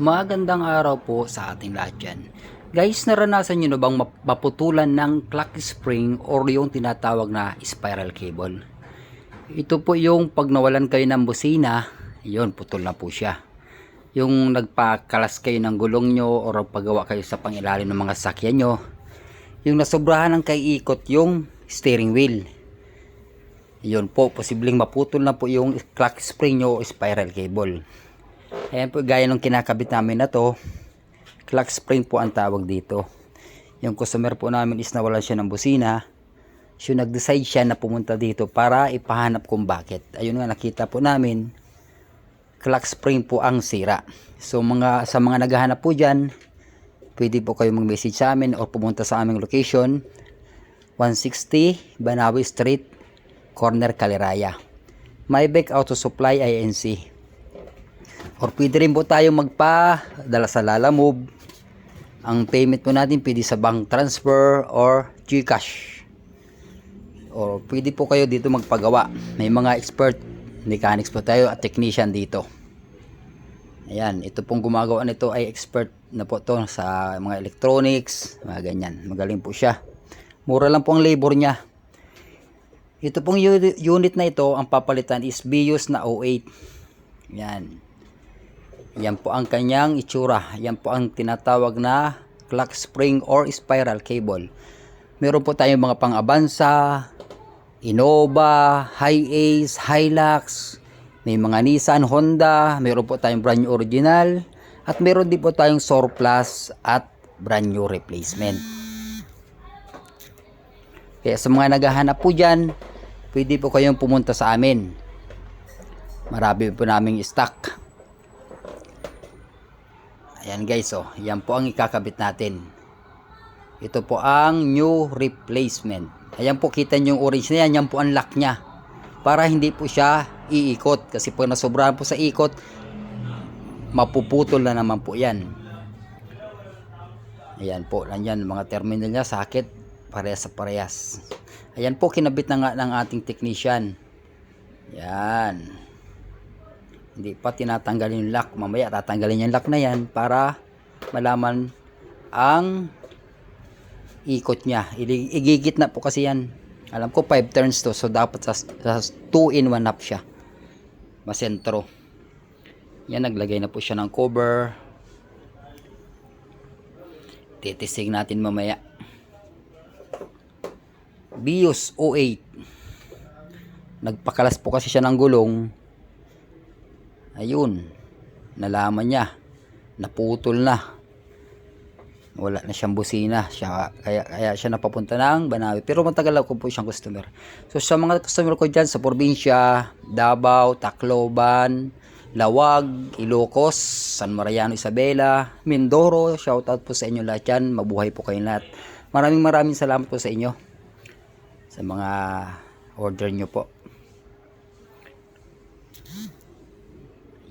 Magandang araw po sa ating lahat dyan. Guys, naranasan nyo na bang map- maputulan ng clock spring or yung tinatawag na spiral cable? Ito po yung pag nawalan kayo ng busina, yun, putol na po siya. Yung nagpakalas kayo ng gulong nyo or paggawa kayo sa pangilalim ng mga sakyan nyo, yung nasobrahan ng kaiikot yung steering wheel. Yun po, posibleng maputol na po yung clock spring nyo o spiral cable. Ayan po, gaya ng kinakabit namin na to, clock spring po ang tawag dito. Yung customer po namin is nawalan siya ng busina. So nag-decide siya na pumunta dito para ipahanap kung bakit. Ayun nga nakita po namin, clock spring po ang sira. So mga sa mga naghahanap po diyan, pwede po kayo mag-message sa amin or pumunta sa aming location 160 Banawi Street, Corner Caliraya. Maybek Auto Supply INC. Or pwede rin po tayo magpa-dala sa Lala Move. Ang payment po natin pwede sa bank transfer or Gcash. Or pwede po kayo dito magpagawa. May mga expert mechanics po tayo at technician dito. Ayan, ito pong gumagawa nito ay expert na po to sa mga electronics, mga ganyan. Magaling po siya. Mura lang po ang labor niya. Ito pong uni- unit na ito, ang papalitan is BIOS na 08. Yan. Yan po ang kanyang itsura. Yan po ang tinatawag na clock spring or spiral cable. Meron po tayong mga pang-Avanza, Innova, Hi-Ace, Hilux, may mga Nissan, Honda, meron po tayong brand new original, at meron din po tayong surplus at brand new replacement. Kaya sa mga naghahanap po dyan, pwede po kayong pumunta sa amin. Marami po naming stock. Ayan guys, oh, yan po ang ikakabit natin. Ito po ang new replacement. Ayan po kita nyo yung orange na yan, yan po ang lock niya. Para hindi po siya iikot. Kasi pag nasobrahan po sa ikot, mapuputol na naman po yan. Ayan po, nandyan mga terminal niya, sakit, parehas sa parehas. Ayan po, kinabit na nga ng ating technician. Yan. Hindi pa tinatanggalin yung lock. Mamaya tatanggalin yung lock na yan para malaman ang ikot niya. Igigit na po kasi yan. Alam ko 5 turns to so dapat sa, sa 2 in 1 half siya. Masentro. Yan naglagay na po siya ng cover. Titisig natin mamaya. BIOS 08. Nagpakalas po kasi siya ng gulong. Ayun. Nalaman niya. Naputol na wala na siyang busina siya kaya kaya siya napapunta ng Banawi pero matagal ako po siyang customer so sa mga customer ko diyan sa probinsya Davao Tacloban Lawag Ilocos San Mariano Isabela Mindoro shout out po sa inyo lahat yan mabuhay po kayong lahat maraming maraming salamat po sa inyo sa mga order nyo po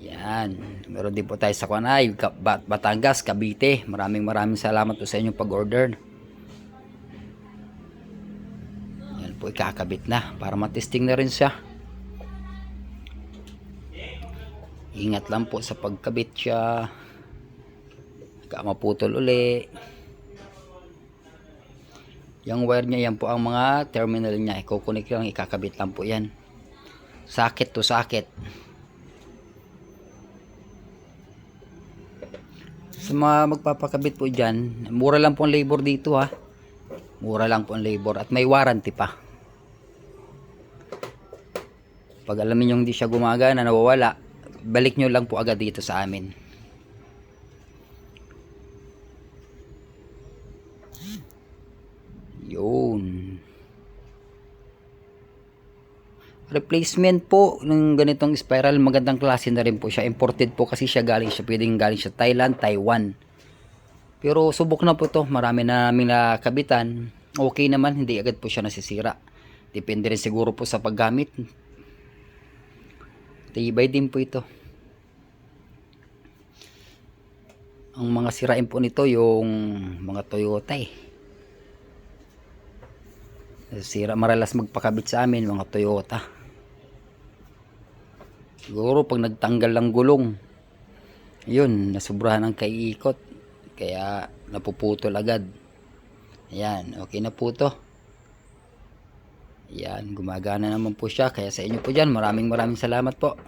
Yan. Meron din po tayo sa Kwanay, Batangas, Cavite. Maraming maraming salamat po sa inyong pag-order. Yan po, ikakabit na para matesting na rin siya. Ingat lang po sa pagkabit siya. Baka maputol uli. Yung wire niya, yan po ang mga terminal niya. Ikukunik lang, ikakabit lang po yan. Sakit to sakit. Sa mga magpapakabit po dyan, mura lang po ang labor dito ha. Mura lang po ang labor at may warranty pa. Pag alam niyo hindi siya gumagana, nawawala, balik nyo lang po agad dito sa amin. Yun. Replacement po ng ganitong spiral, magandang klase na rin po siya. Imported po kasi siya galing siya, pwedeng galing siya Thailand, Taiwan. Pero subok na po to, marami na namin nakabitan. Okay naman, hindi agad po siya nasisira. Depende rin siguro po sa paggamit. Tibay din po ito. Ang mga sirain po nito yung mga Toyota eh. Sira maralas magpakabit sa amin mga Toyota. Siguro pag nagtanggal ng gulong, yun nasubrahan ng kaiikot kaya napuputol agad ayan okay na po to Yan, gumagana naman po siya. Kaya sa inyo po dyan, maraming maraming salamat po.